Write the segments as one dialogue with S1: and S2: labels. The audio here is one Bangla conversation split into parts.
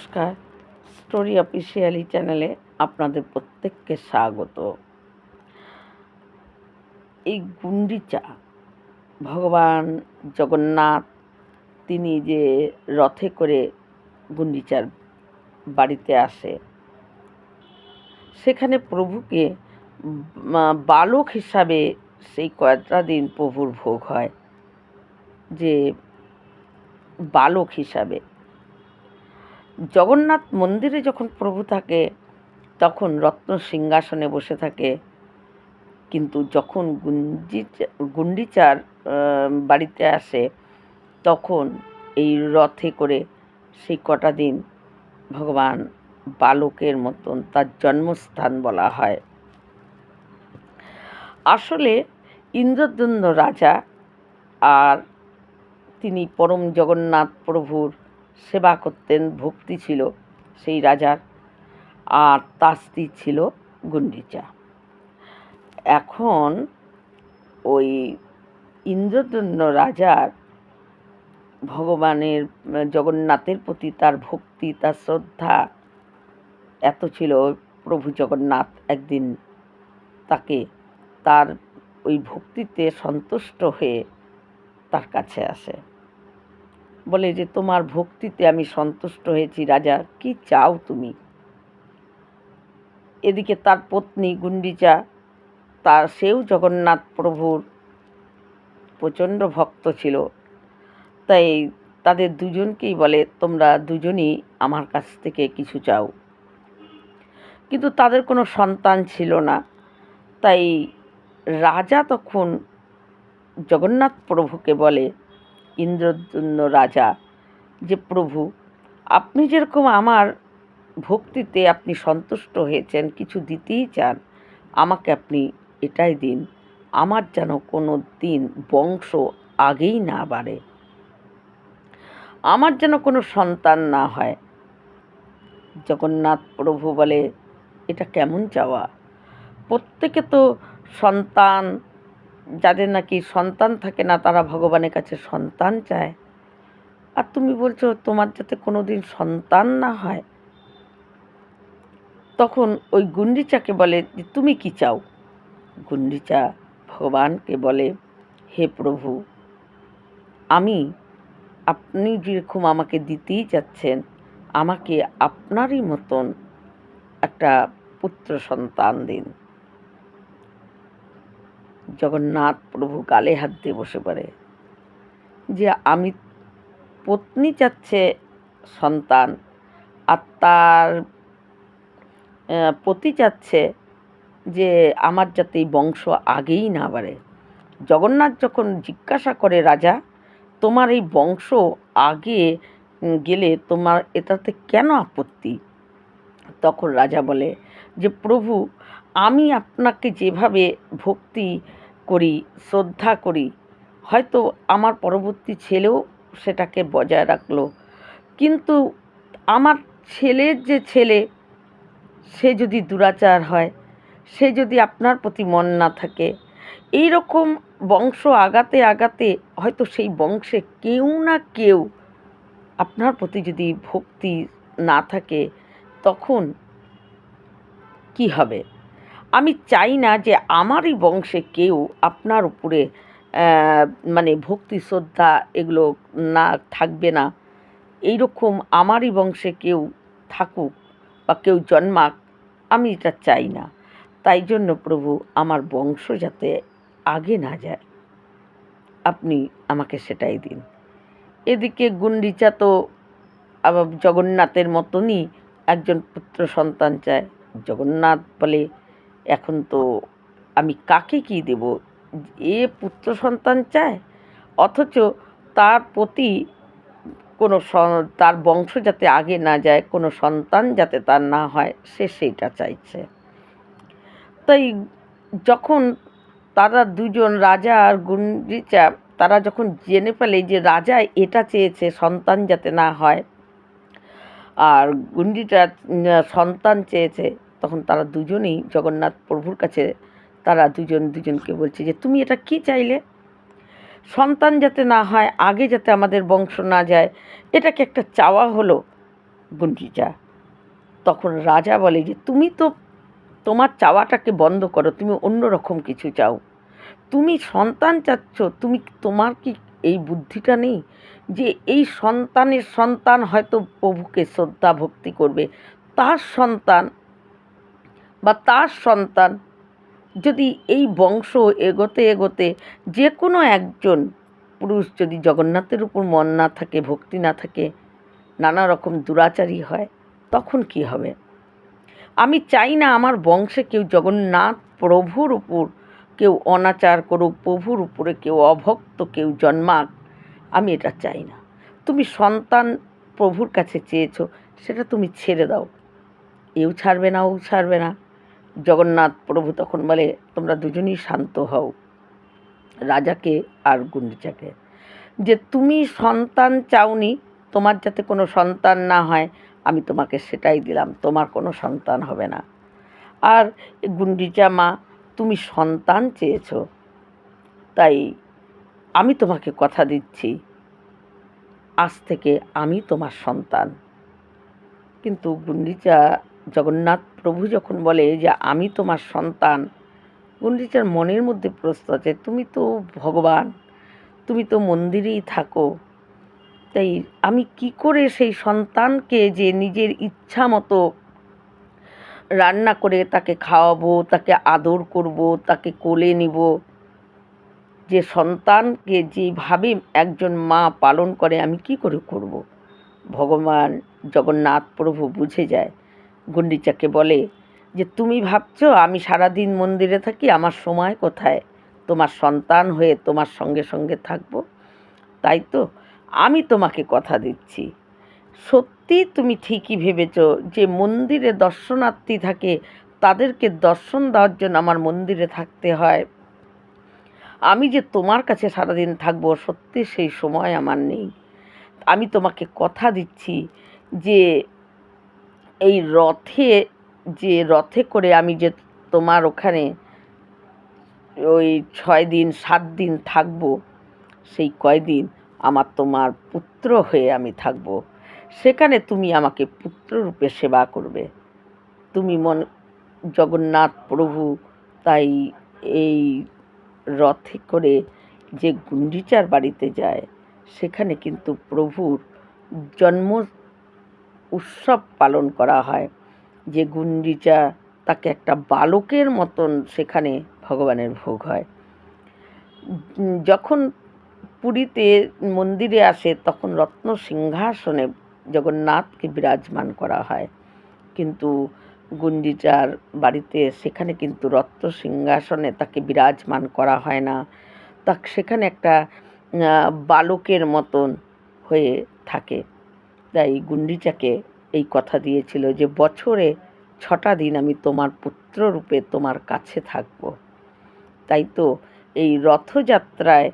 S1: নমস্কার। স্টোরি অফিসিয়ালি চ্যানেলে আপনাদের প্রত্যেককে স্বাগত। এই গুন্ডিচা, ভগবান জগন্নাথ, তিনি যে রথে করে গুন্ডিচার বাড়িতে আসে, সেখানে প্রভুকে বালক হিসাবে সেই কয়েকটা দিন প্রভুর ভোগ হয়, যে বালক হিসাবে। জগন্নাথ মন্দিরে যখন প্রভু থাকে, তখন রত্ন সিংহাসনে বসে থাকে। কিন্তু যখন গুঞ্জি গুন্ডিচার বাড়িতে আসে, তখন এই রথে করে সেই কটা দিন ভগবান বালকের মতন তার জন্মস্থান বলা হয়। আসলে ইন্দ্রদ্যুম্ন রাজা আর তিনি পরম জগন্নাথ প্রভুর সেবা করতেন, ভক্তি ছিল সেই রাজার, আর তার স্ত্রী ছিল গুন্ডিচা। এখন ওই ইন্দ্রদন্য রাজার ভগবানের, জগন্নাথের প্রতি তার ভক্তি, তার শ্রদ্ধা এত ছিল, প্রভু জগন্নাথ একদিন তাকে তার ওই ভক্তিতে সন্তুষ্ট হয়ে তার কাছে আসে। বলে যে, তোমার ভক্তিতে আমি সন্তুষ্ট হয়েছি রাজা, কি চাও তুমি? এদিকে তার পত্নী গুন্ডিচা, তার সেও জগন্নাথ প্রভুর প্রচণ্ড ভক্ত ছিল। তাই তাদের দুজনকেই বলে, তোমরা দুজনই আমার কাছ থেকে কিছু চাও। কিন্তু তাদের কোনো সন্তান ছিল না। তাই রাজা তখন জগন্নাথ প্রভুকে বলে ইন্দ্রদ্যুম্ন রাজা, যে প্রভু, আপনি যেরকম আমার ভক্তিতে আপনি সন্তুষ্ট হয়েছেন, কিছু দিতেই চান, আমাকে আপনি এটাই দিন। আমার যেন কোনো দিন বংশ আগেই না বাড়ে। আমার যেন কোনো সন্তান না হয়। জগন্নাথ প্রভু বলে, এটা কেমন চাওয়া? প্রত্যেকে তো সন্তান যাদের নাকি সন্তান থাকে না, তারা ভগবানের কাছে সন্তান চায়। আর তুমি বলছো, তোমার যাতে কোনো দিন সন্তান না হয়, তখন ওই গুন্ডিচাকে বলে যে, তুমি কি চাও? গুন্ডিচা ভগবানকে বলে, হে প্রভু, আমি, আপনি যেরকম আমাকে দিতেই যাচ্ছেন, আমাকে আপনারই মতন একটা পুত্র সন্তান দিন। জগন্নাথ প্রভু গালে হাত দিয়ে বসে পড়ে। যে আমি পত্নী চাচ্ছে সন্তান, আর তার পতি চাচ্ছে যে আমার যাতে এই বংশ আগেই না বাড়ে। জগন্নাথ যখন জিজ্ঞাসা করে, রাজা, তোমার এই বংশ আগে গেলে তোমার এটাতে কেন আপত্তি? তখন রাজা বলে যে, প্রভু, আমি আপনাকে যেভাবে ভক্তি করি, শ্রদ্ধা করি। হয়তো আমার পরবর্তী ছেলেও সেটাকে বজায় রাখল। কিন্তু আমার ছেলের যে ছেলে, সে যদি দুরাচার হয়, সে যদি আপনার প্রতি মন না থাকে এই রকম বংশ আগাতে আগাতে হয়তো সেই বংশে কেউ না কেউ আপনার প্রতি যদি ভক্তি না থাকে, তখন কি হবে? আমি চাই না যে আমারই বংশে কেউ আপনার উপরে মানে ভক্তি, শ্রদ্ধা এগুলো না থাকবে না। এই রকম আমারই বংশে কেউ থাকুক বা কেউ জন্মাক, আমি এটা চাই না। তাই জন্য প্রভু আমার বংশ যাতে আগে না যায়। আপনি আমাকে সেটাই দিন। এদিকে গুন্ডিচা তো জগন্নাথের মতনই একজন পুত্র সন্তান চায়। জগন্নাথ বলে এখন তো আমি কাকে কি দেব? এ পুত্র সন্তান চায়? অথচ তার প্রতি কোনো তার বংশ যাতে আগে না যায়, কোনো সন্তান যাতে তার না হয়, সে সেইটা চাইছে। তাই যখন তারা দুজন রাজা আর গুন্ডিচা, তারা যখন জেনে ফেলে যে রাজা এটা চেয়েছে সন্তান যাতে না হয়, আর গুন্ডিটা সন্তান চেয়েছে তখন তারা দুজনেই জগন্নাথ প্রভুর কাছে, তারা দুজন দুজনকে বলছে যে, তুমি এটা কি চাইলে? সন্তান যাতে না হয়, আগে যাতে আমাদের বংশ না যায় এটা কি একটা চাওয়া হলো গুন্ডিচা তখন রাজা বলে যে, তুমি তো তোমার চাওয়াটাকে বন্ধ করো, তুমি অন্য রকম কিছু চাও। তুমি সন্তান চাচ্ছ, তুমি তোমার কি এই বুদ্ধিটা নেই যে, এই সন্তানের সন্তান হয়তো প্রভুকে শ্রদ্ধা ভক্তি করবে, তার সন্তান বা তার সন্তান যদি এই বংশ এগোতে এগোতে যে কোনো একজন পুরুষ যদি জগন্নাথের উপর মন না থাকে, ভক্তি না থাকে, নানা রকম দুরাচারী হয়, তখন কি হবে? আমি চাই না আমার বংশে কেউ জগন্নাথ প্রভুর উপর কেউ অনাচার করুক, প্রভুর উপরে কেউ অভক্ত, কেউ জন্মাক, আমি এটা চাই না। তুমি সন্তান প্রভুর কাছে চেয়েছো, সেটা তুমি ছেড়ে দাও। এও ছাড়বে না, ও ছাড়বে না। জগন্নাথ প্রভু তখন বলে, তোমরা দুজনেই শান্ত হও, রাজাকে আর গুন্ডিচাকে যে তুমি সন্তান চাওনি, তোমার যাতে কোনো সন্তান না হয়, আমি তোমাকে সেটাই দিলাম, তোমার কোনো সন্তান হবে না। আর গুন্ডিচা মা, তুমি সন্তান চেয়েছ, তাই আমি তোমাকে কথা দিচ্ছি, আজ থেকে আমি তোমার সন্তান। কিন্তু গুন্ডিচা জগন্নাথ প্রভু যখন বলে যে, আমি তোমার সন্তান গুন্ডিচার মনের মধ্যে প্রশ্ন আছে, তুমি তো ভগবান, তুমি তো মন্দিরেই থাকো, তাই আমি কি করে সেই সন্তানকে যে নিজের ইচ্ছা মতো রান্না করে তাকে খাওয়াবো, তাকে আদর করব, তাকে কোলে নিব যে সন্তানকে যেভাবে একজন মা পালন করে, আমি কি করে করব। ভগবান জগন্নাথ প্রভু বুঝে যায় গুন্ডিচাকে বলে যে, তুমি ভাবছ আমি সারাদিন মন্দিরে থাকি, আমার সময় কোথায়? তোমার সন্তান হয়ে তোমার সঙ্গে সঙ্গে থাকব? তাই তো আমি তোমাকে কথা দিচ্ছি। সত্যি তুমি ঠিকই ভেবেছ যে, মন্দিরে দর্শনার্থী থাকে, তাদেরকে দর্শন দেওয়ার জন্য আমার মন্দিরে থাকতে হয়। আমি যে তোমার কাছে সারাদিন থাকব, সত্যি সেই সময় আমার নেই। আমি তোমাকে কথা দিচ্ছি যে এই রথে, যে রথে করে আমি যে তোমার ওখানে ওই ছয় দিন, সাত দিন থাকব, সেই কয়দিন আমার তোমার পুত্র হয়ে আমি থাকব। সেখানে তুমি আমাকে পুত্ররূপে সেবা করবে। তুমি মন, জগন্নাথ প্রভু, তাই এই রথে করে যে গুন্ডিচার বাড়িতে যায়, সেখানে কিন্তু প্রভুর জন্ম উৎসব পালন করা হয়, যে গুন্ডিচা তাকে একটা বালকের মতন সেখানে ভগবানের ভোগ হয়। যখন পুরীতে মন্দিরে আসে, তখন রত্ন সিংহাসনে জগন্নাথকে বিরাজমান করা হয়। কিন্তু গুন্ডিচার বাড়িতে সেখানে কিন্তু রত্ন সিংহাসনে তাকে বিরাজমান করা হয় না। তা সেখানে একটা বালকের মতন হয়ে থাকে। তাই গুন্ডিচাকে এই কথা দিয়েছিল যে, বছরে ছটা দিন আমি তোমার পুত্ররূপে তোমার কাছে থাকব। তাই তো এই রথযাত্রায়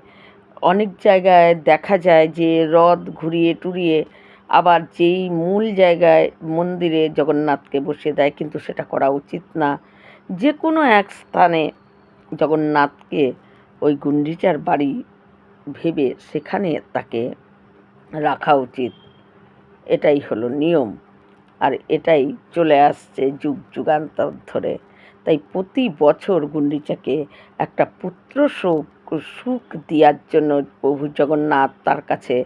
S1: অনেক জায়গায় দেখা যায় যে, রথ ঘুরিয়ে টুরিয়ে আবার যেই মূল জায়গায় মন্দিরে জগন্নাথকে বসে দেয়, কিন্তু সেটা করা উচিত না। যে কোনো এক স্থানে জগন্নাথকে ওই গুন্ডিচার বাড়ি ভেবে সেখানে তাকে রাখা উচিত। এটাই হলো নিয়ম। আর এটাই চলে আসছে যুগ যুগান্তর ধরে। তাই প্রতি বছর গুন্ডিচাকে একটা পুত্র শোক সুখ দেওয়ার জন্য প্রভু জগন্নাথ তার কাছে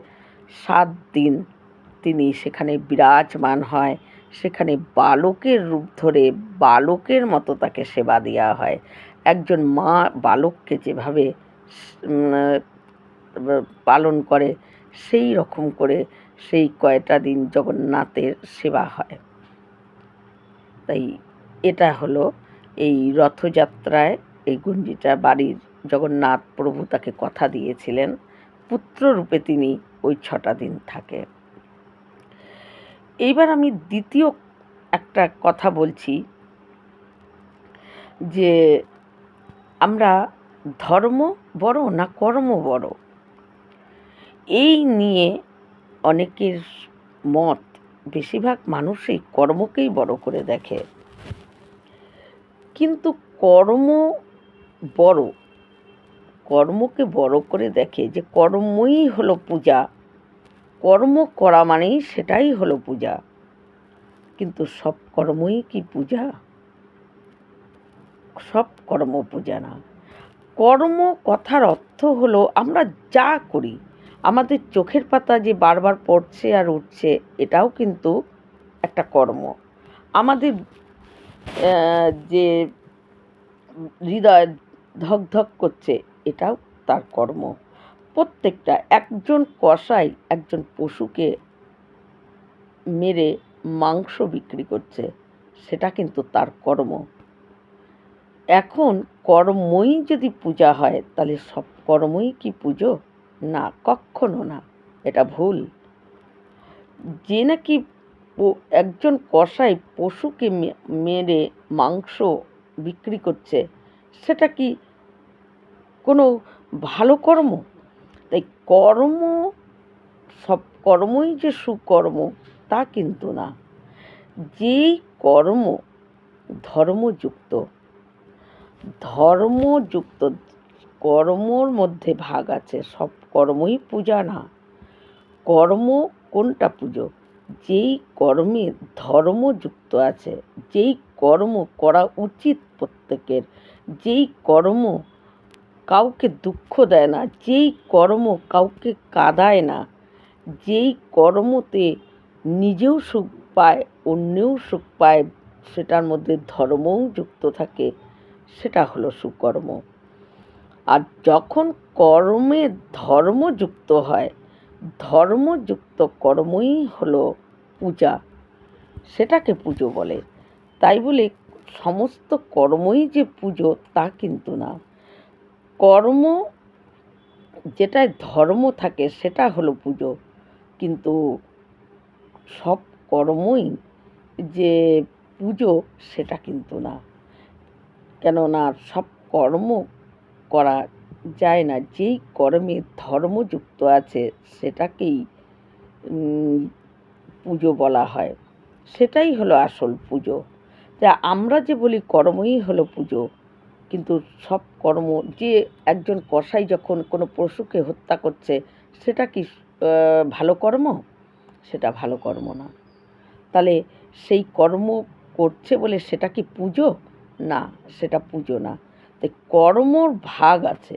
S1: সাত দিন তিনি সেখানে বিরাজমান হয়। সেখানে বালকের রূপ ধরে বালকের মতো তাকে সেবা দেওয়া হয়। একজন মা বালককে যেভাবে পালন করে, সেই রকম করে সেই কয়টা দিন জগন্নাথের সেবা হয়। তাই এটা হলো এই রথযাত্রায় এই গুঞ্জিটা বাড়ির জগন্নাথ প্রভু তাকে কথা দিয়েছিলেন, পুত্ররূপে তিনি ওই ছটা দিন থাকে এইবার আমি দ্বিতীয় একটা কথা বলছি যে আমরা ধর্ম বড় না কর্ম বড়? এই নিয়ে অনেকের মত বেশিরভাগ মানুষই কর্মকেই বড় করে দেখে। কিন্তু কর্ম বড়, কর্মকে বড় করে দেখে যে কর্মই হলো পূজা, কর্ম করা মানেই সেটাই হলো পূজা। কিন্তু সব কর্মই কি পূজা? সব কর্ম পূজা না। কর্ম কথার অর্থ হলো আমরা যা করি আমাদের চোখের পাতা যে বারবার পড়ছে আর উঠছে, এটাও কিন্তু একটা কর্ম। আমাদের যে হৃদয় ধক ধক করছে, এটাও তার কর্ম। প্রত্যেকটা, একজন কষাই একজন পশুকে মেরে মাংস বিক্রি করছে, সেটা কিন্তু তার কর্ম। এখন কর্মই যদি পূজা হয়, তাহলে সব কর্মই কি পুজো? না কখনো না, এটা ভুল। যে নাকি একজন কসাই পশুকে মেরে মাংস বিক্রি করছে, সেটা কি কোনো ভালো কর্ম? তাই কর্ম, সব কর্মই যে সুকর্ম, তা কিন্তু না। যেই কর্ম ধর্মযুক্ত ধর্মযুক্ত কর্মর মধ্যে ভাগ আছে, সব কর্মই পূজা না। কর্ম কোনটা পুজো? যেই কর্মে ধর্ম যুক্ত আছে, যেই কর্ম করা উচিত প্রত্যেকের, যেই কর্ম কাউকে দুঃখ দেয় না, যেই কর্ম কাউকে কাঁদায় না, যেই কর্মতে নিজেও সুখ পায়, অন্যেও সুখ পায়, সেটার মধ্যে ধর্মও যুক্ত থাকে, সেটা হলো সুকর্ম। আর যখন কর্মে ধর্ম যুক্ত হয়, ধর্মযুক্ত কর্মই হলো পূজা। সেটাকে পুজো বলে। তাই বলে সমস্ত কর্মই যে পুজো তা কিন্তু না। কর্ম যেটায় ধর্ম থাকে সেটা হলো পুজো। কিন্তু সব কর্মই যে পুজো সেটা কিন্তু না। কেননা সব কর্ম করা যায় না। যেই কর্মে ধর্মযুক্ত আছে, সেটাকেই পুজো বলা হয়। সেটাই হলো আসল পুজো। তা আমরা যে বলি কর্মই হলো পুজো, কিন্তু সব কর্ম, যে একজন কসাই যখন কোনো পশুকে হত্যা করছে, সেটা কি ভালো কর্ম? সেটা ভালো কর্ম না। তাহলে সেই কর্ম করছে বলে সেটা কি পুজো? না, সেটা পুজো না। তাই কর্মর ভাগ আছে।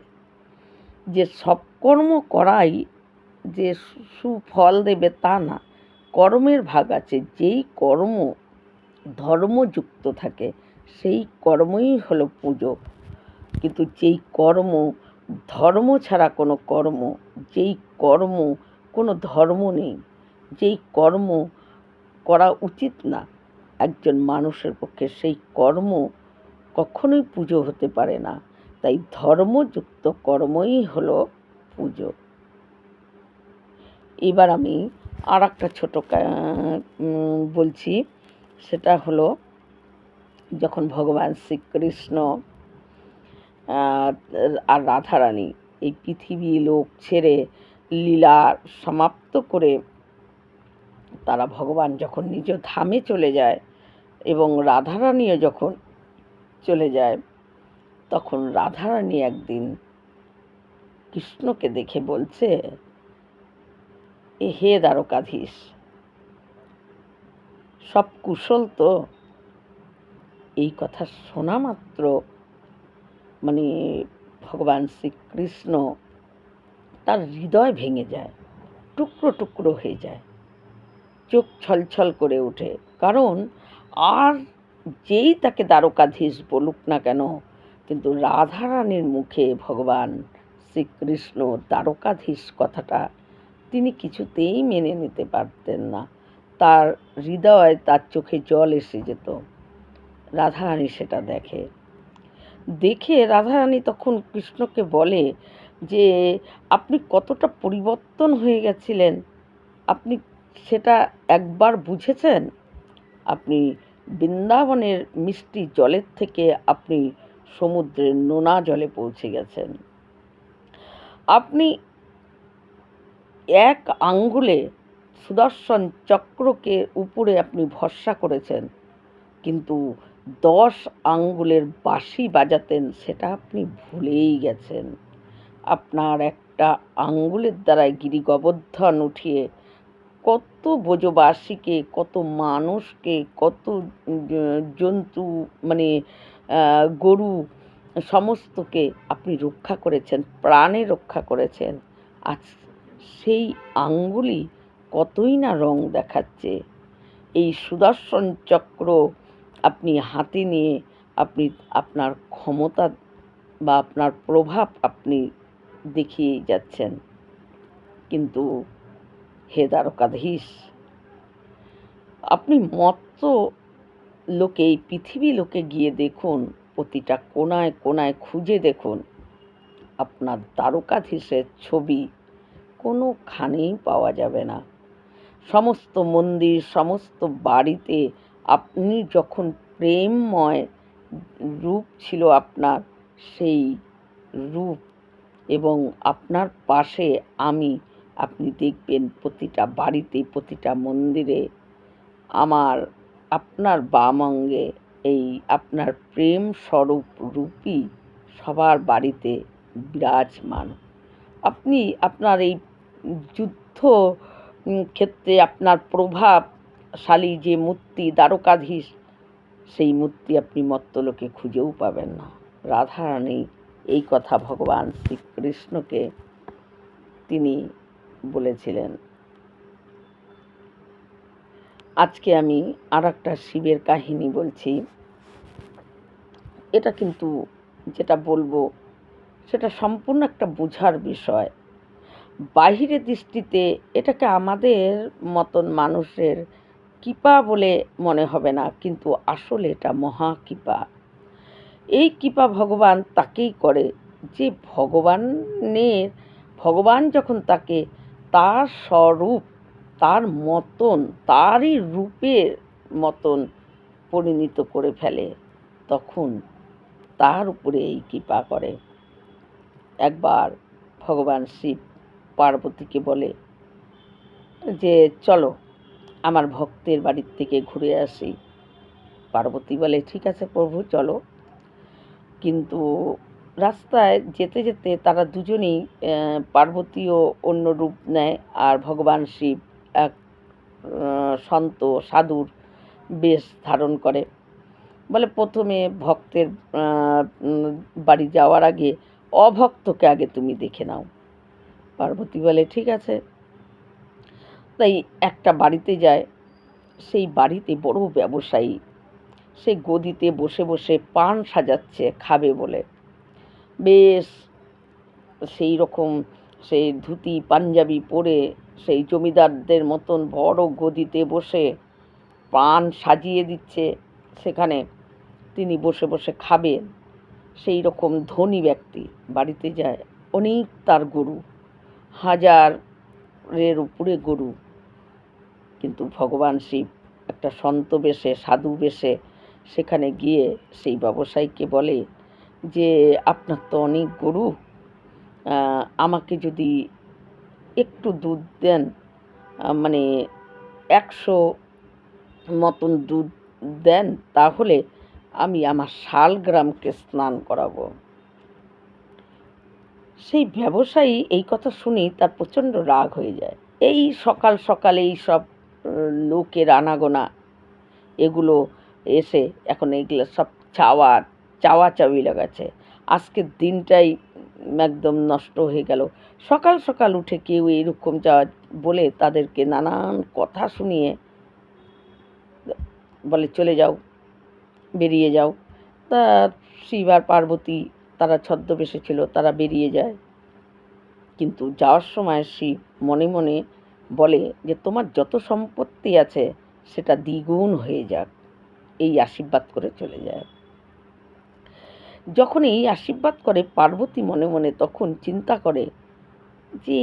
S1: যে সব কর্ম করাই যে সুফল দেবে তা না, কর্মের ভাগ আছে। যেই কর্ম ধর্মযুক্ত থাকে, সেই কর্মই হলো পুজো। কিন্তু যেই কর্ম, ধর্ম ছাড়া কোনো কর্ম, যেই কর্ম, কোনো ধর্ম নেই। যেই কর্ম করা উচিত না একজন মানুষের পক্ষে, সেই কর্ম কখনোই পুজো হতে পারে না। তাই ধর্মযুক্ত কর্মই হলো পুজো। এবার আমি আর একটা ছোটো বলছি। সেটা হলো যখন ভগবান শ্রীকৃষ্ণ আর রাধারানী এই পৃথিবী লোক ছেড়ে লীলা সমাপ্ত করে তারা ভগবান যখন নিজ ধামে চলে যায় এবং রাধারানীও যখন চলে যায়, তখন রাধারানী একদিন কৃষ্ণকে দেখে বলছে, এ হে দ্বারকাধীশ, সব কুশল তো, এই কথা শোনা মাত্র মানে ভগবান শ্রীকৃষ্ণ তার হৃদয় ভেঙে যায়, টুকরো টুকরো হয়ে যায়, চোখ ছলছল করে ওঠে, কারণ আর যেই তাকে দ্বারকাধীশ বলুক না কেন, কিন্তু রাধারানীর মুখে ভগবান শ্রীকৃষ্ণ দ্বারকাধীশ কথাটা তিনি কিছুতেই মেনে নিতে পারতেন না। তার হৃদয়, তার চোখে জল এসে যেত। রাধারানী সেটা দেখে। দেখে রাধারানী তখন কৃষ্ণকে বলে যে, আপনি কতটা পরিবর্তন হয়ে গেছিলেন? আপনি সেটা একবার বুঝেছেন? আপনি বৃন্দাবনের মিষ্টি জলের থেকে আপনি সমুদ্রের নোনা জলে পৌঁছে গেছেন। আপনি এক আঙ্গুলে সুদর্শন চক্রকে উপরে আপনি ভরসা করেছেন, কিন্তু দশ আঙ্গুলের বাঁশি বাজাতেন সেটা আপনি ভুলেই গেছেন। আপনার একটা আঙ্গুলের দ্বারাই গিরি গোবর্ধন উঠিয়ে কত ব্রজবাসীকে কত মানুষকে, কত জন্তু মানে গরু, সমস্তকে আপনি রক্ষা করেছেন, প্রাণে রক্ষা করেছেন। আজ সেই আঙ্গুলি কতই না রং দেখাচ্ছে। এই সুদর্শন চক্র আপনি হাতে নিয়ে আপনি আপনার ক্ষমতা বা আপনার প্রভাব আপনি দেখিয়ে যাচ্ছেন। কিন্তু হে দ্বারকাধীশ। আপনি মত্ত লোকে, এই পৃথিবী লোকে গিয়ে দেখুন, প্রতিটা কোনায় কোনায় খুঁজে দেখুন, আপনার দ্বারকাধীশের ছবি কোনোখানেই পাওয়া যাবে না। সমস্ত মন্দির, সমস্ত বাড়িতে আপনি যখন প্রেমময় রূপ ছিল আপনার, সেই রূপ এবং আপনার পাশে আমি আপনি দেখবেন প্রতিটা বাড়িতে, প্রতিটা মন্দিরে আমার, আপনার বাম অঙ্গে এই আপনার প্রেম স্বরূপ রূপী সবার বাড়িতে বিরাজমান। আপনি আপনার এই যুদ্ধ ক্ষেত্রে আপনার প্রভাবশালী যে মূর্তি, দ্বারকাধীশ, সেই মূর্তি আপনি মত্তলোকে খুঁজেও পাবেন না। রাধারানী এই কথা ভগবান শ্রীকৃষ্ণকে তিনি বলেছিলেন। আজকে আমি আর একটা শিবের কাহিনী বলছি। এটা কিন্তু যেটা বলব, সেটা সম্পূর্ণ একটা বোঝার বিষয়। বাহিরে দৃষ্টিতে এটাকে আমাদের মতন মানুষের কৃপা বলে মনে হবে না, কিন্তু আসলে এটা মহা কৃপা। এই কৃপা ভগবান তাকেই করে। যে ভগবানের, ভগবান যখন তাকে তার স্বরূপ, তার মতন, তারই রূপের মতন পরিণত করে ফেলে, তখন তার উপরে এই কৃপা করে। একবার ভগবান শিব পার্বতীকে বলে যে, চলো, আমার ভক্তের বাড়ির থেকে ঘুরে আসি। পার্বতী বলে, ঠিক আছে প্রভু, চলো। কিন্তু রাস্তায় যেতে যেতে তারা দুজনেই পার্বতীও অন্য রূপ নেয় আর ভগবান শিব এক সন্ত সাধুর বেশ ধারণ করে। বলে প্রথমে ভক্তের বাড়ি যাওয়ার আগে অভক্তকে আগে তুমি দেখে নাও। পার্বতী বলে, ঠিক আছে। তাই একটা বাড়িতে যায়। সেই বাড়িতে বড় ব্যবসায়ী, সে গদিতে বসে বসে পান সাজাচ্ছে, খাবে বলে। বেশ সেই রকম সেই ধুতি, পাঞ্জাবি পরে সেই জমিদারদের মতন বড় গদিতে বসে পান সাজিয়ে দিচ্ছে। সেখানে তিনি বসে বসে খাবেন। সেই রকম ধনী ব্যক্তি বাড়িতে যায়। অনেক তার গরু, হাজারের উপরে গরু। কিন্তু ভগবান শিব একটা সন্ত বেশে, সাধু বেশে সেখানে গিয়ে সেই ব্যবসায়ীকে বলে যে আপনার তো অনেক গরু আমাকে যদি একটু দুধ দেন মানে একশো মতন দুধ দেন, তাহলে আমি আমার শালগ্রামকে স্নান করাবো। সেই ব্যবসায়ী এই কথা শুনেই তার প্রচণ্ড রাগ হয়ে যায়। এই সকাল সকালে এই সব লোকের আনাগোনা, এগুলো এসে এখন এইগুলো সব চাওয়া চাওয়া চাওয়ি লাগাচ্ছে। আজকের দিনটাই একদম নষ্ট হয়ে গেল। সকাল সকাল উঠে কেউ এইরকম যা বলে তাদেরকে নানান কথা শুনিয়ে বলে, চলে যাও, বেরিয়ে যাও। তা শিব আর পার্বতী, তারা ছদ্মবেশে ছিল, তারা বেরিয়ে যায়। কিন্তু যাওয়ার সময় শিব মনে মনে বলে যে, তোমার যত সম্পত্তি আছে, সেটা দ্বিগুণ হয়ে যাক। এই আশীর্বাদ করে চলে যায়। যখন এই আশীর্বাদ করে পার্বতী মনে মনে তখন চিন্তা করে যে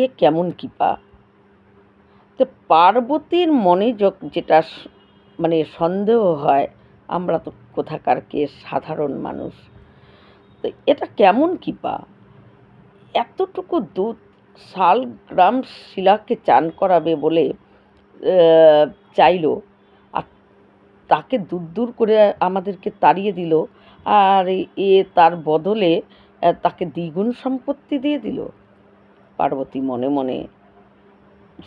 S1: এ কেমন কৃপা। তো পার্বতীর মনে যেটা মানে সন্দেহ হয়, আমরা তো কোথাকার কে সাধারণ মানুষ। তো এটা কেমন কৃপা? এতটুকু দুধ শাল গ্রাম শিলাকে চান করাবে বলে চাইল। আর তাকে দূর দূর করে আমাদেরকে তাড়িয়ে দিল। আর এ তার বদলে তাকে দ্বিগুণ সম্পত্তি দিয়ে দিল। পার্বতী মনে মনে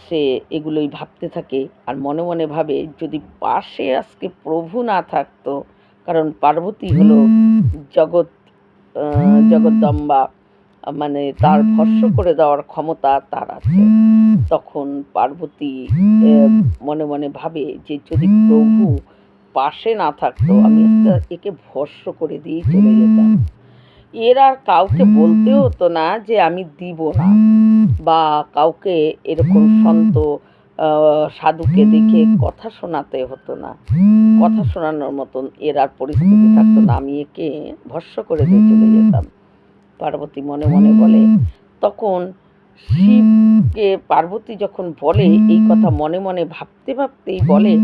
S1: সে এগুলোই ভাবতে থাকে আর মনে মনে ভাবে, যদি পাশে আজকে প্রভু না থাকতো, কারণ পার্বতী হলো জগৎ জগদ্দম্বা মানে তার ভস্য করে দেওয়ার ক্ষমতা তার আছে। তখন পার্বতী মনে মনে ভাবে যে যদি প্রভু পাশে না থাকতো আমি একে ভস্য করে দিয়ে চলে যেতাম। এর আর কাউকে বলতে হতো না যে আমি দিব না বা কাউকে এরকম সন্ত সাধুকে দেখে কথা শোনাতে হতো না। কথা শোনানোর মতন এর আর পরিস্থিতি থাকতো না। আমি একে ভস্য করে দিয়ে চলে যেতাম। পার্বতী মনে মনে বলে তখন শিবকে পার্বতী যখন বলে এই কথা মনে মনে ভাবতে ভাবতেই বলে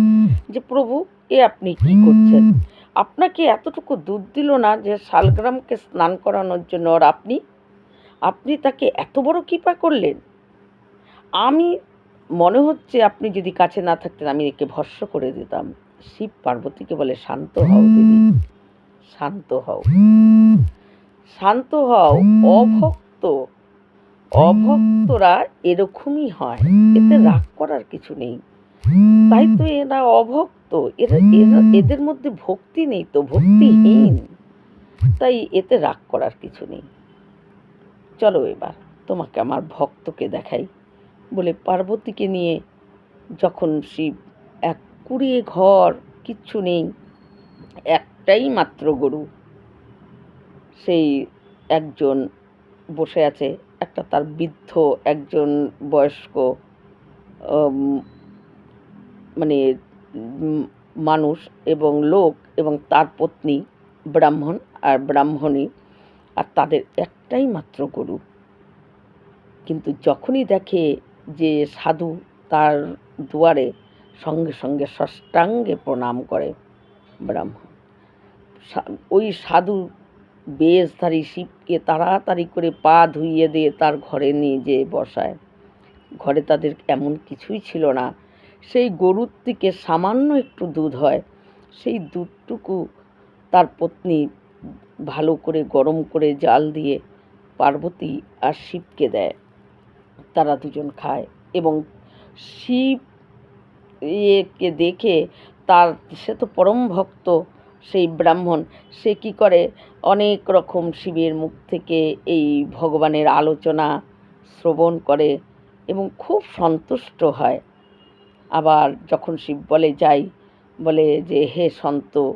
S1: যে, প্রভু, এ আপনি কি করছেন? আপনাকে এতটুকু দুধ দিল না যে শালগ্রামকে স্নান করানোর জন্য আর আপনি? আপনি তাকে এত বড় কৃপা করলেন? আমি মনে হচ্ছে আপনি যদি কাছে না থাকতেন আমি একে ভস্য করে দিতাম। শিব পার্বতীকে বলে, শান্ত হও দেবী শান্ত হও। শান্ত হও, অভক্ত। অভক্তরা এরকমই হয়। এতে রাগ করার কিছু নেই। তাই তো এরা অভক্ত। এরা এরা, এদের মধ্যে ভক্তি নেই তো, ভক্তিহীন। তাই এতে রাগ করার কিছু নেই। চলো এবার তোমাকে আমার ভক্তকে দেখাই। বলে পার্বতীকে নিয়ে যখন শিব এক কুড়িয়ে ঘর কিচ্ছু নেই, একটাই মাত্র গরু। সেই একজন বসে আছে। একটা তার বৃদ্ধ একজন বয়স্ক মানে মানুষ এবং লোক এবং তার পত্নী ব্রাহ্মণ আর ব্রাহ্মণী আর তাদের একটাই মাত্র গরু। কিন্তু যখনই দেখে যে সাধু তার দুয়ারে সঙ্গে সঙ্গে ষষ্ঠাঙ্গে প্রণাম করে ব্রাহ্মণ ওই সাধু বেশধারী শিবকে তাড়াতাড়ি করে পা ধুইয়ে দিয়ে তার ঘরে নিয়ে যেয়ে বসায়। ঘরে তাদের এমন কিছুই ছিল না। সেই গরুর থেকে সামান্য একটু দুধ হয়। সেই দুধটুকু তার পত্নী ভালো করে গরম করে জাল দিয়ে পার্বতী আর শিবকে দেয়। তারা দুজন খায় এবং শিব একে দেখে তার, সে তো পরম ভক্ত সেই ব্রাহ্মণ, সে কি করে? অনেক রকম শিবের মুখ থেকে এই ভগবানের আলোচনা শ্রবণ করে এবং খুব সন্তুষ্ট হয়। আবার যখন শিব বলে, যাই। বলে যে, হে সন্ত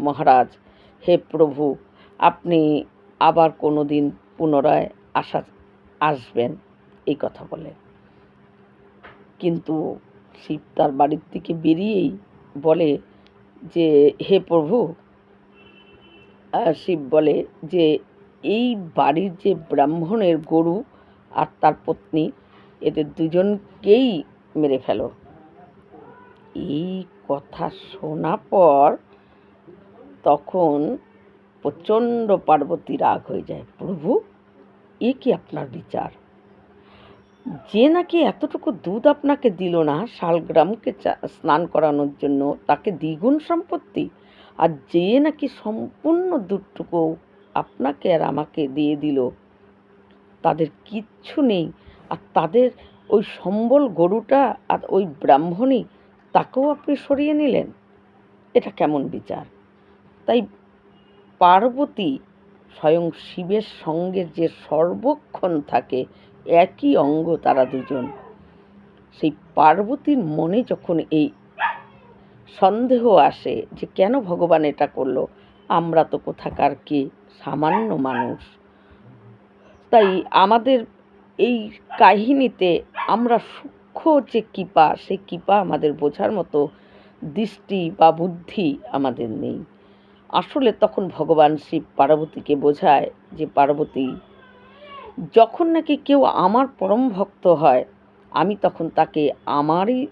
S1: মহারাজ, হে প্রভু, আপনি আবার কোনো দিন পুনরায় আসা, আসবেন। এই কথা বলে। কিন্তু শিব তার বাড়ির থেকে বেরিয়েই বলে যে, হে প্রভু! শিব বলে যে, এই বাড়ির যে ব্রাহ্মণের গরু আর তার পত্নী, এদের দুজনকেই মেরে ফেলো। এই কথা শোনা পর তখন প্রচণ্ড পার্বতী রাগ হয়ে যায়। প্রভু, এ কি আপনার বিচার? যে নাকি এতটুকু দুধ আপনাকে দিল না, শালগ্রামকে স্নান করানোর জন্য, তাকে দ্বিগুণ সম্পত্তি? আর যে নাকি সম্পূর্ণ দুধটুকু আপনাকে আর আমাকে দিয়ে দিল, তাদের কিচ্ছু নেই। আর তাদের ওই সম্বল গরুটা আর ওই ব্রাহ্মণী, তাকেও আপনি সরিয়ে নিলেন? এটা কেমন বিচার? তাই পার্বতী স্বয়ং শিবের সঙ্গে যে সর্বক্ষণ থাকে একই অঙ্গ তারা দুজন। সেই পার্বতীর মনে যখন এই সন্দেহ আসে যে কেন ভগবান এটা করল, আমরা তো কোথাকার কি? সামান্য মানুষ। তাই আমাদের এই কাহিনীতে আমরা সূক্ষ্ম যে কৃপা, সেই কৃপা আমাদের বোঝার মতো দৃষ্টি বা বুদ্ধি আমাদের নেই। আসলে তখন ভগবান শিব পার্বতীকে বোঝায় যে পার্বতী যখন নাকি কেউ আমার পরম ভক্ত হয়, আমি তখন তাকে আমারই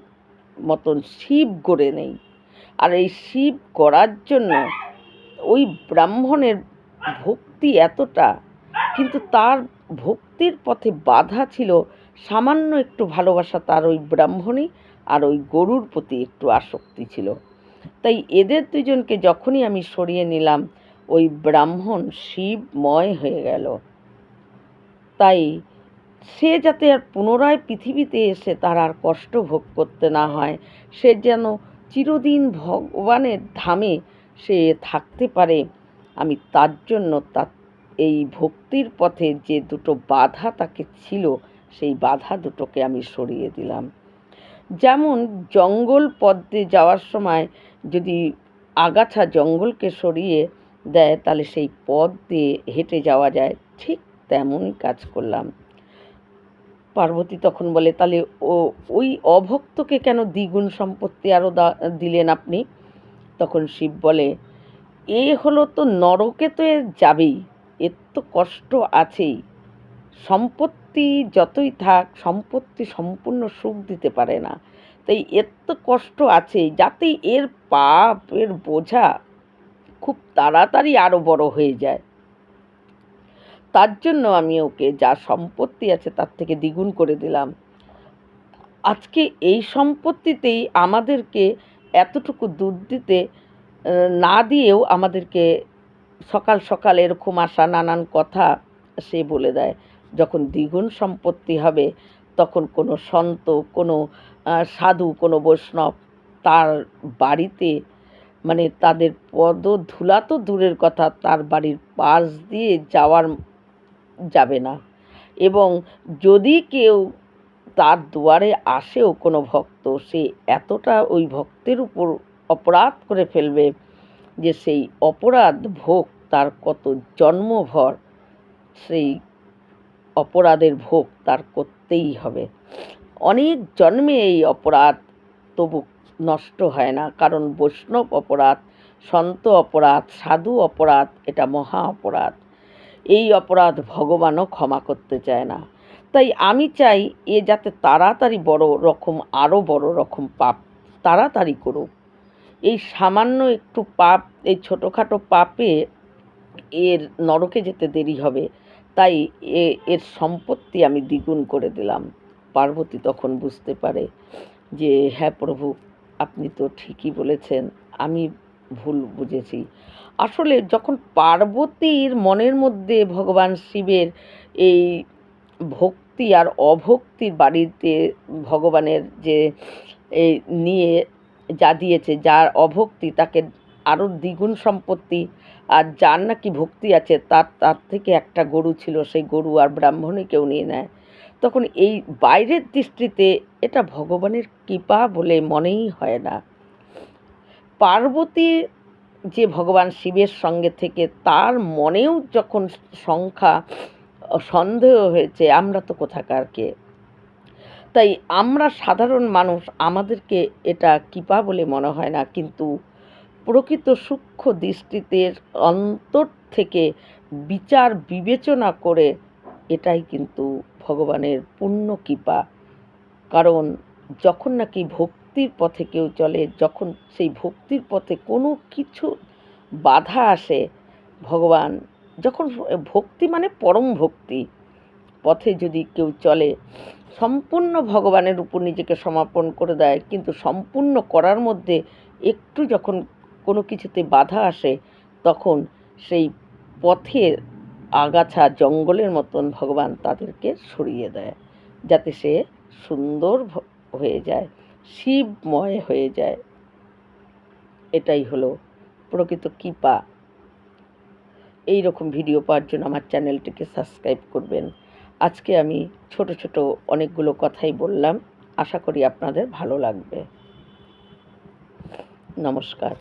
S1: মতন শিব গড়ে নেই। আর এই শিব করার জন্য ওই ব্রাহ্মণের ভক্তি এতটা, কিন্তু তার ভক্তির পথে বাধা ছিল, সামান্য একটু ভালোবাসা তার ওই ব্রাহ্মণী আর ওই গরুর প্রতি একটু আসক্তি ছিল। তাই এদের দুজনকে যখনই আমি সরিয়ে নিলাম, ওই ব্রাহ্মণ শিবময় হয়ে গেল। তাই সে যাতে আর পুনরায় পৃথিবীতে এসে তার আর কষ্ট ভোগ করতে না হয়, সে যেন চিরদিন ভগবানের ধামে সে থাকতে পারে, আমি তার জন্য তার এই ভক্তির পথে যে দুটো বাধা তাকে ছিল, সেই বাধা দুটোকে আমি সরিয়ে দিলাম। যেমন জঙ্গল পথ দিয়ে যাওয়ার সময় যদি আগাছা জঙ্গলকে সরিয়ে দেয়, তাহলে সেই পথ দিয়ে হেঁটে যাওয়া যায়, ঠিক তেমনই কাজ করলাম। পার্বতী তখন বলে, তাহলে ও, ওই অভক্তকে কেন দ্বিগুণ সম্পত্তি আরও দিলেন আপনি? তখন শিব বলে, এ হলো তো নরকে তো এ যাবেই এর তো কষ্ট আছেই। সম্পত্তি যতই থাক, সম্পত্তি সম্পূর্ণ সুখ দিতে পারে না। তাই এর তো কষ্ট আছেই যাতে এর পাপ, এর বোঝা খুব তাড়াতাড়ি আরও বড় হয়ে যায়। তার জন্য আমি ওকে যা সম্পত্তি আছে তার থেকে দ্বিগুণ করে দিলাম। আজকে এই সম্পত্তিতেই আমাদেরকে এতটুকু দুধ দিতে না দিয়েও আমাদেরকে সকাল সকাল এরকম আসা নানান কথা সে বলে দেয়। যখন দ্বিগুণ সম্পত্তি হবে, তখন কোনো সন্ত, কোনো সাধু, কোনো বৈষ্ণব তার বাড়িতে মানে তাদের পদ ধুলা তো দূরের কথা, তার বাড়ির পাশ দিয়ে যাওয়ার যাবে না। এবং যদি কেউ তার দুয়ারে আসেও কোনো ভক্ত, সে এতটা ওই ভক্তের উপর অপরাধ করে ফেলবে যে সেই অপরাধ ভোগ তার কত জন্মভর, সেই অপরাধের ভোগ তার করতেই হবে। অনেক জন্মে এই অপরাধ তবু নষ্ট হয় না, কারণ বৈষ্ণব অপরাধ, সন্ত অপরাধ, সাধু অপরাধ, এটা মহা অপরাধ। এই অপরাধ ভগবানও ক্ষমা করতে চায় না। তাই আমি চাই এ যাতে তাড়াতাড়ি বড় রকম, আরও বড় রকম পাপ তাড়াতাড়ি করুক। এই সামান্য একটু পাপ, এই ছোটোখাটো পাপে এর নরকে যেতে দেরি হবে, তাই এ, এর সম্পত্তি আমি দ্বিগুণ করে দিলাম। পার্বতী তখন বুঝতে পারে যে হ্যাঁ প্রভু, আপনি তো ঠিকই বলেছেন। আমি ভুল বুঝেছি। আসলে যখন পার্বতীর মনের মধ্যে ভগবান শিবের এই ভক্তি আর অভক্তির বাড়িতে ভগবানের যে এই নিয়ে যা দিয়েছে, যার অভক্তি, তাকে আরও দ্বিগুণ সম্পত্তি আর যার নাকি ভক্তি আছে, তার তার থেকে একটা গরু ছিল, সেই গরু আর ব্রাহ্মণই কেউ নিয়ে নেয়। তখন এই বাইরের দৃষ্টিতে এটা ভগবানের কৃপা বলে মনেই হয় না। পার্বতী যে ভগবান শিবের সঙ্গে থেকে তার মনেও যখন সংখ্যা সন্দেহ হয়েছে, আমরা তো কোথাকার কে তাই আমরা সাধারণ মানুষ, আমাদেরকে এটা কৃপা বলে মনে হয় না, কিন্তু প্রকৃত সূক্ষ্ম দৃষ্টিতে অন্তর থেকে বিচার, বিবেচনা করে এটাই কিন্তু ভগবানের পূর্ণ কৃপা। কারণ যখন নাকি ভক্তির পথে কেউ চলে, যখন সেই ভক্তির পথে কোনো কিছু বাধা আসে, ভগবান যখন ভক্তি মানে পরম ভক্তি। পথে যদি কেউ চলে, সম্পূর্ণ ভগবানের উপর নিজেকে সমাপন করে দেয়, কিন্তু সম্পূর্ণ করার মধ্যে একটু যখন কোনো কিছুতে বাধা আসে, তখন সেই পথের আগাছা জঙ্গলের মতন ভগবান তাদেরকে সরিয়ে দেয়, যাতে সে সুন্দর হয়ে যায়। শিবময় হয়ে যায়। এটাই হলো প্রকৃত কৃপা। এই রকম ভিডিও পাওয়ার জন্য আমার চ্যানেলটিকে সাবস্ক্রাইব করবেন। আজকে আমি ছোট ছোট অনেকগুলো কথাই বললাম। আশা করি আপনাদের ভালো লাগবে। নমস্কার।